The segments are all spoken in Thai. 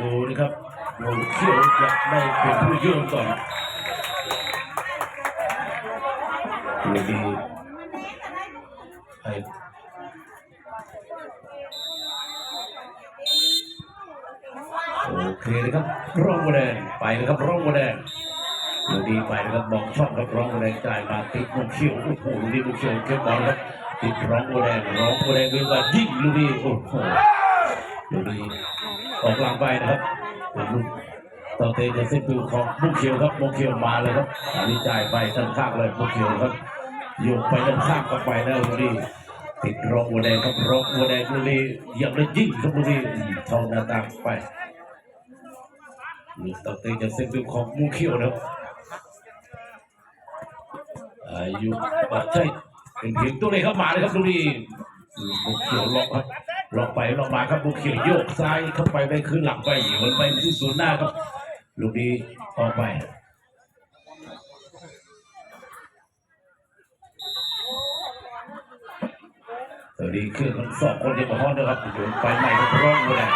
ดูนะครับดูเขี้ยวจะได้เป็นผู้โยนก่อนดูดีให้โอเคนะครับร่องบัวแดงไปนะครับร่องบัวแดงดูดีไปนะครับมองช่องครับร่องบัวแดงจ่ายมาติดมุกเขียวโอ้โหดูดีมุกเขียวเก็บบอลครับติดร่องบัวแดงร่องบัวแดงเวลายิงดูดีโอ้โหดูดี ออกกลางไปนะครับเป็นลูกต่อเตะจะเส้นปืนของมุกเขียวครับมุกเขียวมาเลยครับอันนี้จ่ายไปด้านข้างเลยมุกเขียวครับโยกไปด้านข้างก็ไปแล้วลูกนี้ติดรองวัวแดงครับรองวัวแดงลูกนี้ยังได้ยิงครับลูกนี้เท่าหน้าต่างไปลูกต่อเตะจะเส้นปืนของมุกเขียวนะครับอายุปัจจัยเป็นเพียงตัวเลขเข้ามาเลยครับลูกนี้มุกเขียวล็อกครับ ลองไปลองมาครับบุกเขียวโยกซ้ายเข้าไปไปขึ้นหลังไปโยนไปที่ศูนย์หน้าครับลูกนี้ออกไปสวัสดีคือคนสองคนที่มาฮอนนะครับโยนไปใหม่ครับร้องบัวแดง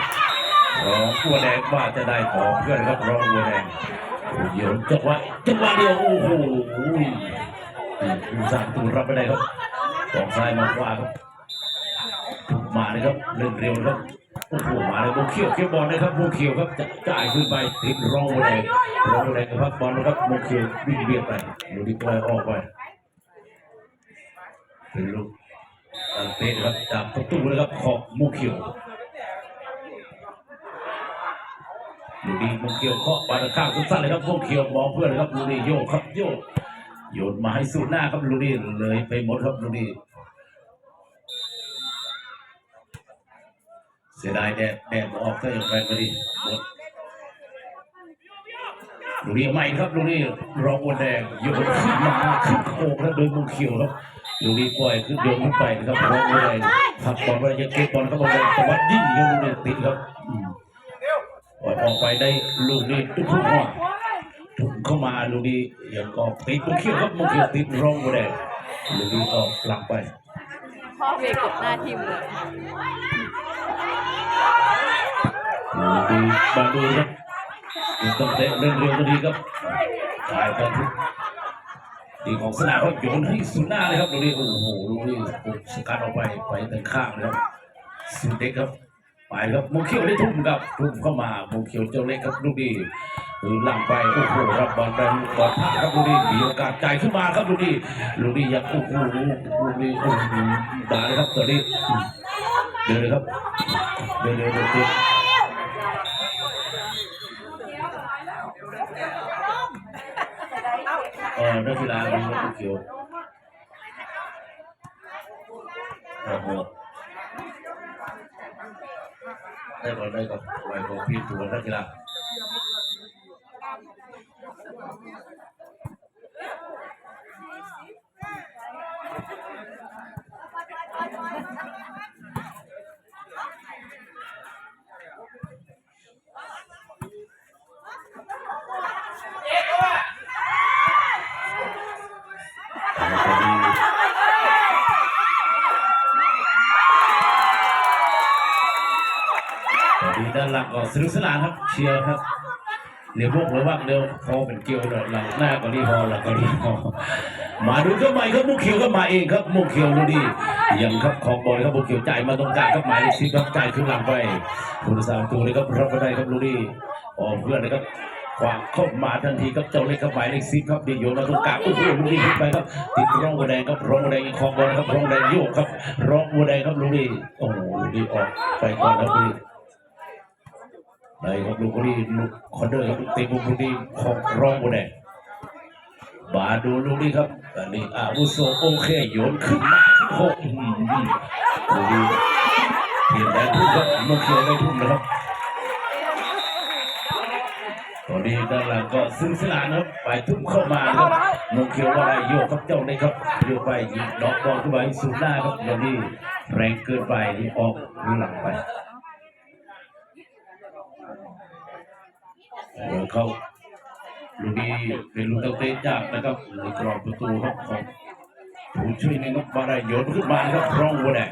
ร้องบัวแดงว่าจะได้ของเพื่อนครับร้องบัวแดงโยนจังหวะจังหวะเดียวโอ้โหคุณสามตูรับไปได้ครับสองซ้ายมาขวาครับ มาเลยครับเล่นเร็วครับโอ้โหมาเลยโมเขียวเก็บบอลนะครับโมเขียวครับจะจ่ายขึ้นไปติดรองแรงรองแรนะครับบอลนะครับโมเขียววิ่งเบียดไปลูดีปล่อยออกไปเป็นลูกตั้งเตะครับจากประตูนะครับของโมเขียวลูดีโมเขียวเคาะบอลข้างสั้นๆเลยครับโมเขียวมองเพื่อนเลยครับลูดีโยกครับโยกโยนมาให้สู่หน้าครับลูดีเลยไปหมดครับลูดี เสียดายแดดแดดออกก็ยังไปพอดีหมดลูกนี้ใหม่ครับลูกนี้รองบนแดงโยนขึ้นมาขึ้นโค้งแล้วโดยมุงเขียวครับลูกนี้ปล่อยขึ้นโยนขึ้นไปนะครับรองบนแดงผักบอลไปยังเก็บบอลครับบอลแดงต่ว่ายิ่งเร็วลูกนี้ติดครับอืมปล่อยออกไปได้ลูกนี้ทุกทุกหัวถุงเข้ามาลูกนี้ยังก็ติดมุงเขียวครับมุงเขียวติดรองบนแดงลูกนี้ออกหลังไปพ่อเวกบหน้าทีมเลย ดูมาดูครับดูต้องเตะเล่นเร็วก็ดีครับจ่ายไปทุกดีของสนามครับโยนให้สุดหน้าเลยครับดูดิโอ้โหดูดิสกัดออกไปไปทางข้างเลยครับสุดเด็กครับไปครับโมเขียวได้ทุ่มครับทุ่มเข้ามาโมเขียวเจ้าเล็กครับดูดิดูหลังไปโอ้โหรับบอลไปบอลพลาครับดูดิมีโอกาสจ่ายขึ้นมาครับดูดิดูดิยังโอ้โหดูดิโอ้โหด่าเลยครับตอนนี้เดินเลยครับเดินเดินเดินเดิ นเออนักกีฬามีลูกเขียวโอ้โหได้บอลได้กับไวโอพีตัวนักกีฬาต ด้านหลังก็สนุกสนานครับเชียร์ครับเดี๋ยวพวกระวังเดี๋ยวพอเป็นเกลียวเดี๋ยหลังหน้าก็รีพอหลังก็รีพอมาดูก็ใหม่ครับมุกเขียวก็มาเองครับมุกเขียวดูดียังครับของบอลครับมุกเขียวจ่ายมาตรงกลางครับหมายเลขสิบครับจ่ายขึ้นหลังไปผู้รักษาประตูเลยครับรับไปได้ครับลูดีออกเพื่อนนะครับขวางเข้ามาทันทีครับเจ้าเล็กครับหมายเลขสิบครับดีโยนมาตรงกลางโอ้โหลูดี้ขึ้นไปครับติดร่องบัวแดงครับร่องบัวแดงยังของบอลครับร่องแดงโยกครับร่องบัวแดงครับลูดีโอ้โหลูดี้ออกไปก่อนครับลูดี ได้ครับลูกนี้ลูกคอนเดอร์ครับเตะบุกนี้ของรองบัวแดงมาดูลูกนี้ครับอันนี้อาวุโสโอเคโยนขึ้นมาหกอื้อหือลูกนี้เปลี่ยนแดงทุ่มครับมุกเขียวได้ทุ่มนะครับตอนนี้ด้านหลังก็ซึ่งสนานนะครับไปทุ่มเข้ามาครับมุกเขียวว่าอะไรโยกครับเจ้าเลยครับโยกไปยิงดอกบอลขึ้นไปสูงหน้าครับตอนนี้แรงเกินไปออกหลังไป เดี๋ยวเขาลูกนี้เป็นลูกเตะจากนะครับในกรอบประตูครับของผู้ช่วยในนกบาราโยนขึ้นมาครับรองวัวแดง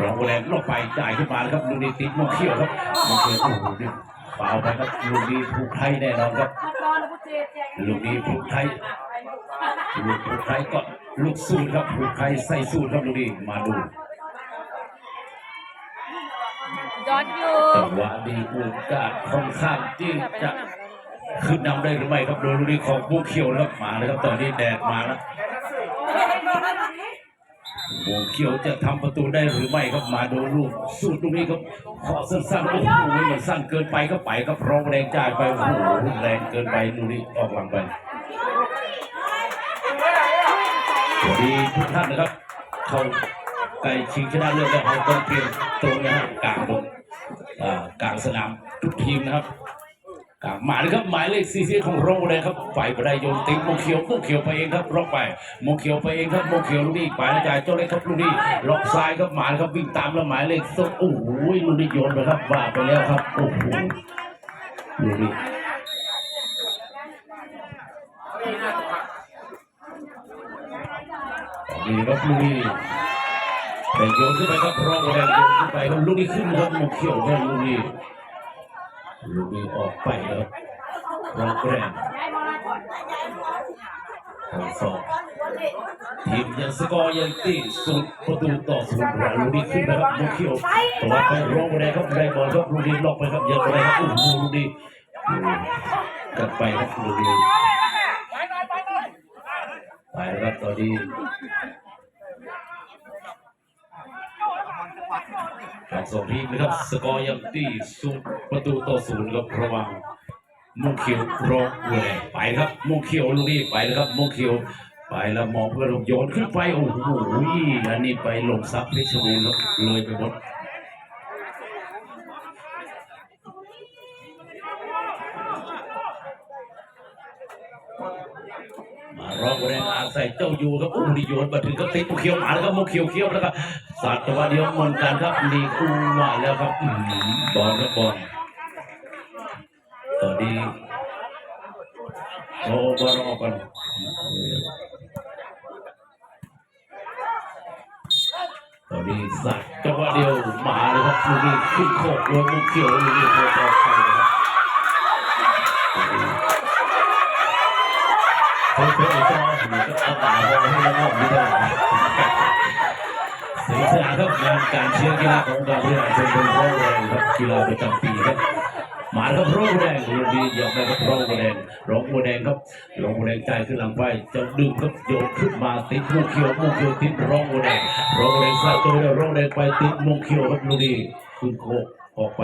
รองวัวแดงลงไปจ่ายขึ้นมาครับลูกนี้ติดมองเขี้ยวครับมองเขี้ยวโอ้โหนี่เปล่าไปครับลูกนี้ถูกไทยแน่นอนครับลูกนี้ถูกไทยลูกถูกไทยก็ลูกสูตรครับถูกไทยใส่สูตรครับลูกนี้มาดูย้อนอยู่จังหวะดีโอกาสค่อนข้างที่จะ ขึ้นนำได้หรือไม่ครับโดยลูกนี้ของบุกเขียวนะครับมาเลยครับตอนนี้แดดมาแล้วบุกเขียวจะทำประตูได้หรือไม่ครับมาดูลูกสูตรลูกนี้ครับขอสั้นๆโอ้โหมันสั้นเกินไปก็ไปครับร้องแรงจ่ายไปโอ้โหแรงเกินไปลูกนี้ออกหลังไปสวัสดีทุกท่านนะครับเขาใกล้ชิงชนะเลิศแล้วเราต้องเตรียมตรงนะฮะกลางบนกลางสนามทุกทีมนะครับ หมายเลยครับหมายเลขสี่สิของโรงเลยครับฝ่ายบดายโยนติงโมเขียวโมเขียวไปเองครับล็อกไปโมเขียวไปเองครับโมเขียวลูกนี้ไปนะจ่ายเจ้าเล็กครับลูกนี้ล็อกซ้ายครับหมายครับวิ่งตามแล้วหมายเลขสโอ้โหลูกนี้โยนไปครับว่าไปแล้วครับโอ้โหลูกนี้ดีครับลูกนี้แต่โยนขึ้นไปครับรองแดงโยนขึ้นไปครับลูกนี้ขึ้นครับหมเขียวครับลูกนี้ ลูกนี้ออกไปครับรองแดงทางสองทีมยังสกอร์ยังตีศูนย์ประตูต่อศูนย์รอลูกนี้ขึ้นนะครับหมกเขียวตัวไปรองแดงครับได้บอลครับลูกนี้ล็อกไปครับยังไปครับโอ้โหลูกนี้กลับไปครับลูกนี้ไปแล้วครับตอนนี้ การส่งทีมนะครับสกอร์ยังที่ศูนประตูต่อศูนย์ครับระหวังมุงเขียวรอเวลไปครับมุงเขียวลูกนี้ไปแล้วครับมุงเขียวไปแล้วมองเพื่อลงโยนขึ้นไปโอ้โหอันนี้ไปลงซับเพชรบูรณ์ครับเลยไปหมดมารอบ แรงอาศัยเจ้าอยู่ครับอุ้มดิโยนมาถึงก็ติดมุงเขียวหมาแล้วครับมุงเขียวเขียวแล้วก็สัตว์จังหวเดียวมือนกันครับนี่คู่มาแล้วครับบอลครับบอลตอนนี้โอ้บอลออกกันตอนนี้สัตว์จังหวเดียวหมาเลยครับลูกนี้ขึ้นโคกเลยมุงเขียวลูกนี้โคกออกไป ให้รอบๆนี่ได้สนุกสนาครับงานการเชียร์กีฬาของการเรียนชมรมโรงแรงครับกีฬาประจำปีครับมาครับโรงแรงลูกดียกไปครับโรงแรงโรแรงครับโรงแรงใจขึ้นหลังไปจะดึงครับโยนขึ้นมาติดมุกเขียวมุกเขียวติดโรงแรงโรแรงสาตัวแล้วโรงแรงไปติดมุกเขียวครับลูกดีขึ้นโคออกไป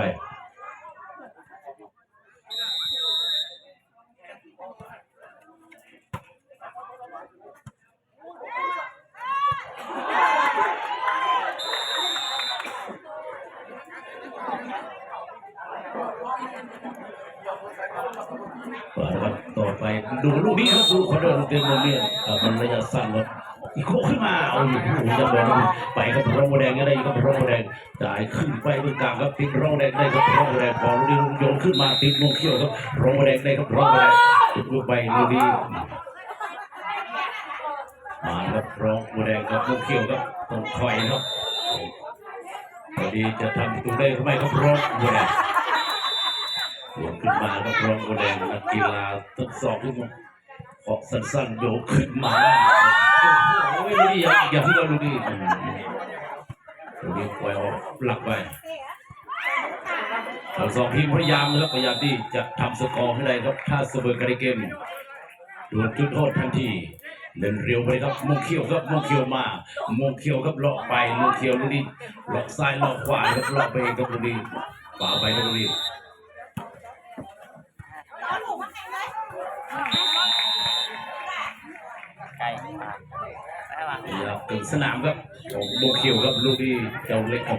ต่อไป ดูลูกนี้ครับดูคนเดินเต็มโรงเรียนอะมันระยะสั้นครับอีกโคขึ้นมาเอาอยู่ผู้จะบอลไปครับร่องแดงก็ได้ครับร่องแดงจ่ายขึ้นไปตรงกลางครับติดร่องแดงได้ครับร่องแดงบอลลูกนี้โยนขึ้นมาติดมงเขี้ยวครับร่องแดงได้ครับร่องแดงติดลูกไปลูกนี้มาครับร่องแดงครับมงเขี้ยวครับต้องคอยครับพอดีจะทำประตูได้หรือไม่ครับร่องแดง โยกขึ้นมาก็ร้องโกแดงนักกีฬาทดสอบขึ้นมาออสั้นๆโยกขึ้นมาโอ้โหดูดิอย่าอย่าเพิ่เอาดูดิอืมดูดิปล่อยออกหลักไปทั้งสองทีมพยายามนะครับพยายามที่จะทำสกอร์ให้ได้ครับถ้าเสมอกันในเกมดวลจุดโทษทันทีเดินเร็วไปครับมงเขียวครับมงเขียวมามงเขียวครับเลาะไปมงเขียวลูกนี้เลาะซ้ายเลาะขวาครับเลาะไปครับลูกนี้ขวาไปครับลูกนี้ ไก่ครับถึงสนามครับของโบคิวครับลูกที่เจ้าเล็กครับ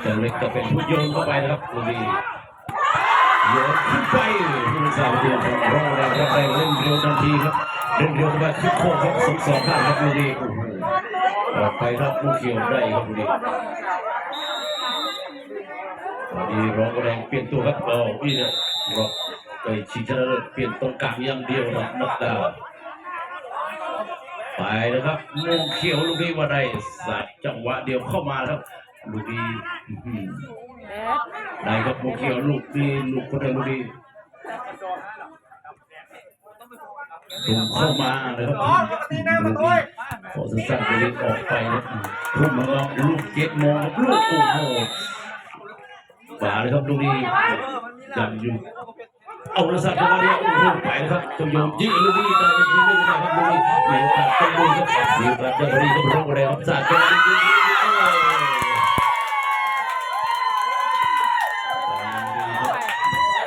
เจ้าเล็กก็เป็นผู้โยนเข้าไปนะครับลูกที่โยนขึ้นไปผู้สาวเดียวของรอแรงรอแรงเล่นเร็วทันทีครับเล่นเร็วเข้าไปขึ้นโค้งครับสองสองข้างครับลูกที่ออกไปครับลูกเขียวได้ครับลูกที่ตอนนี้รองแรงเปลี่ยนตัวครับเอาพี่เนี่ย รอไปชิงชนะเลิศเปลี่ยนตรงกลางอย่างเดียวนะนักดาวไปนะครับโมงเขียวลูกนี้ว่าได้สัตว์จังหวะเดียวเข้ามาครับลูกนี้อื้อหือได้ได้ครับมุกเขียวลูกดีลูกคนเดียวลูกดีถูกเข้ามาเลยครับลูกดีขอสั้นๆไปเล่นออกไปนะทุ่มแล้วก็ลูกเจ็ดโมงครับลูกโอ้โหป่าเลยครับลูกนี้ ยังอยู่เอาละสัตว์มาเดียวโอ้โหไปครับจงยงยิงลูกนี้ตามยิงไม่ได้ครับลูกนี้เหนียวกัดต้องดูครับเหนียวกัดได้พอดีครับร้องแรครับสัตว์เป็นยิงยิงยิงโอ้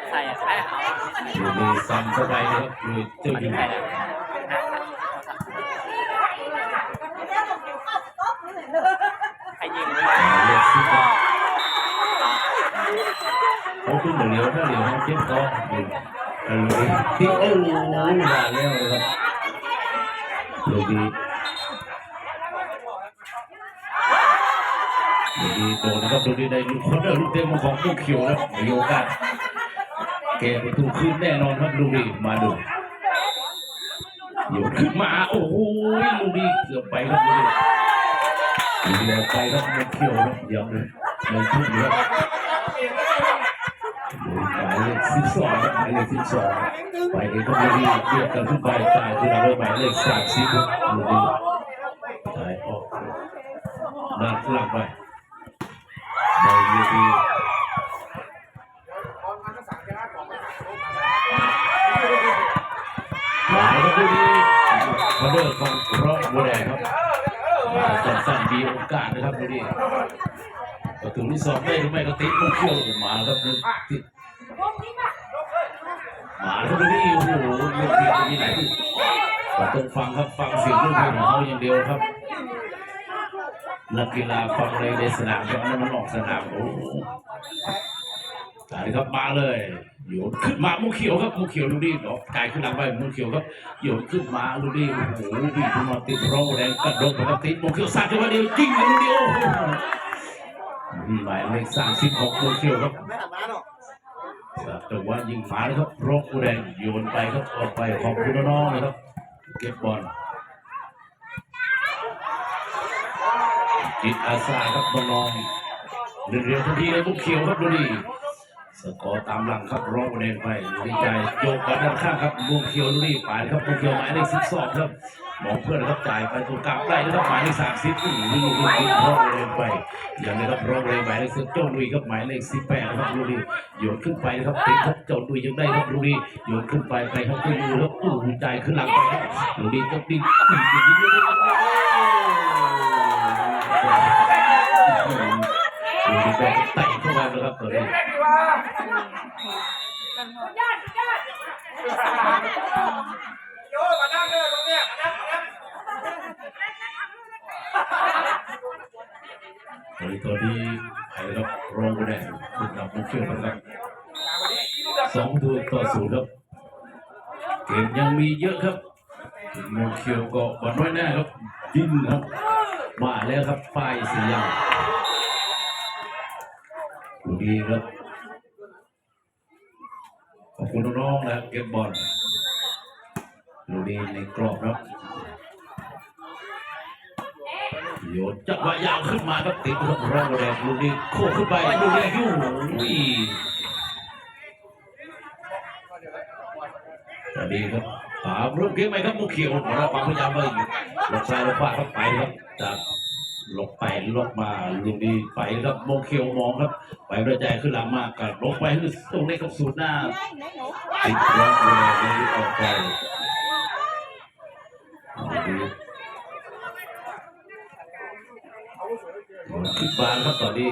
ใส่ใส่ลูกนี้ซ้ำเข้าไปนะครับเลยเจ้าหญิง ใส่แล้ว ใครยิง เลขสิบเขาขึ้น เหลียวถ้าเหลียวเขาเจ็บคอลูกนี้ที่โอ้โหมาแล้วครับลูกนี้ดีโดนครับดูดีในลูกคนเดินลูกเต็มของลูกเขียวครับมีโอกาสเกมประตูขึ้นแน่นอนครับดูดีมาดูอยู่ขึ้นมาโอ้โหลูกดีเกือบไปครับดูดีดูดีไปครับลูกเขียวครับยังเลยเลยขึ้นอยู่ครับดูหมายเลข สิบสองหมายเลขสิบสองไปเองก็ดูดีเรียกกันขึ้นไปจ่ายคือเราได้หมายเลขสามสิบครับดูดีจ่ายออกด้านหลังไปในยูทีหมายก็ดูดีมาเดินของร้อยบัวแดงครับมาสั้นๆมีโอกาสนะครับดูดีประตูที่สองได้หรือไม่ก็ติดลูกเขี้ยวมาครับติด มาครับดูดีโอ้โหลูกเดียวมีไหนก็ต้องฟังครับฟังเสียงลูกเพลงของเขาอย่างเดียวครับนักกีฬาฟังในในสนามครับนั่นมันออกสนามโอ้โหตายครับมาเลยโยนขึ้นมามูเขียวครับมูเขียวดูดิดอกกายขึ้นหลังไปมูเขียวครับโยนขึ้นมาดูดิโอ้โหดูดิดูมาติดโรงแรงกระโดดไปครับติดมูเขียวสัตว์จังหวะเดียวจริงดูดิโอ้โหหมายเลขสามสิบของมูเขียวครับ แต่ว่ายิงฝาเลยครับโรคแรงโยนไปครับออกไปขอบคุณน้องนะครับ เก็บบอลจิตอาสาครับน้องเรียนๆทันทีเลยมุกเขียวครับดูดิสกอร์ตามหลังครับร้องเรงไปดีใจโยกไปด้านข้างครับมุกเขียวดูดิไปครับมุกเขียวหมายเลขสิบสองครับ มองเพื่อนครับจ่ายไปตรงกลางได้นะครับหมายเลขสามสิบลูกลูกร้องเรงไป อย่างนี้ครับร้องเรงหมายเลขสิบเจ้าดุยครับหมายเลขสิบแปดครับดูดิโยนขึ้นไปนะครับติดครับเจ้าดุยยังได้ครับดูดิโยนขึ้นไปไปครับก็อยู่ครับอู้หูใจขึ้นหลังไปครับดูดิก็ดิ้นดิ้นดิ้นดิ้นดิ้นดูดิแบบเตะเข้ามาเลยครับตัวนี้โย มานั่งเลยตรงเนี้ยมานั่งมานั่งตัวนี้ตัวนี้ไอ้รับโรงแรมคุณนำมุกเชื่อนครับสองตัวต่อศูนย์ครับเกมยังมีเยอะครับมุกเขียวก็บอลน้แน่ครับยิงครับ มาแล้วครับป้ายสียางดูดีครับขอบคุณน้องๆนะเก็บบอล ดูดีในกรอบครับโยนจังหวะยาวขึ้นมาครับติดครับร่องแรงลูกนี้โค้งขึ้นไปลูกนี้ยูวีตอนนี้ครับตามรูปเกมไหมครับมุกเขียวของเราความพยายามเลยหลบซ้ายหลบขวาครับไปครับจากหลบไปหลบมาลูกนี้ไปครับมุกเขียวมองครับ ไปกระจายขึ้นหลังมากกับลงไปตรงนี้ครับสูดหน้าติดร่องแรงลูกนี้ออกไป เอาดีขึ้นบานครับตอนนี้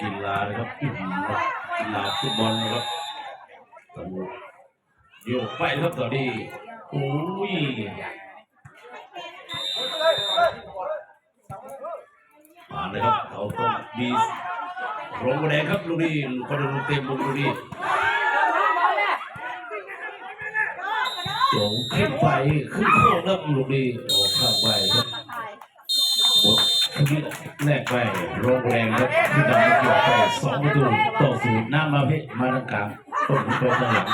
กีฬานะครับกีฬาฟุตบอลนะครับตอนนี้โยกไปครับตอนนี้โอ้ยมาเลยครับเขาต้องมีโรงแดงครับลูกนี้คนดูเต็มมุมลูกนี้ โจงขึ้นไปขึ้นโค้งครับลูกดีโออกข้างไปครับหมดขึ้นแรกไปโรงแรมครับที่ดำเกี่ยวไปสองประตูต่อศูนย์หน้ามาเพชรมาทางกลางต้นไปทางหลัง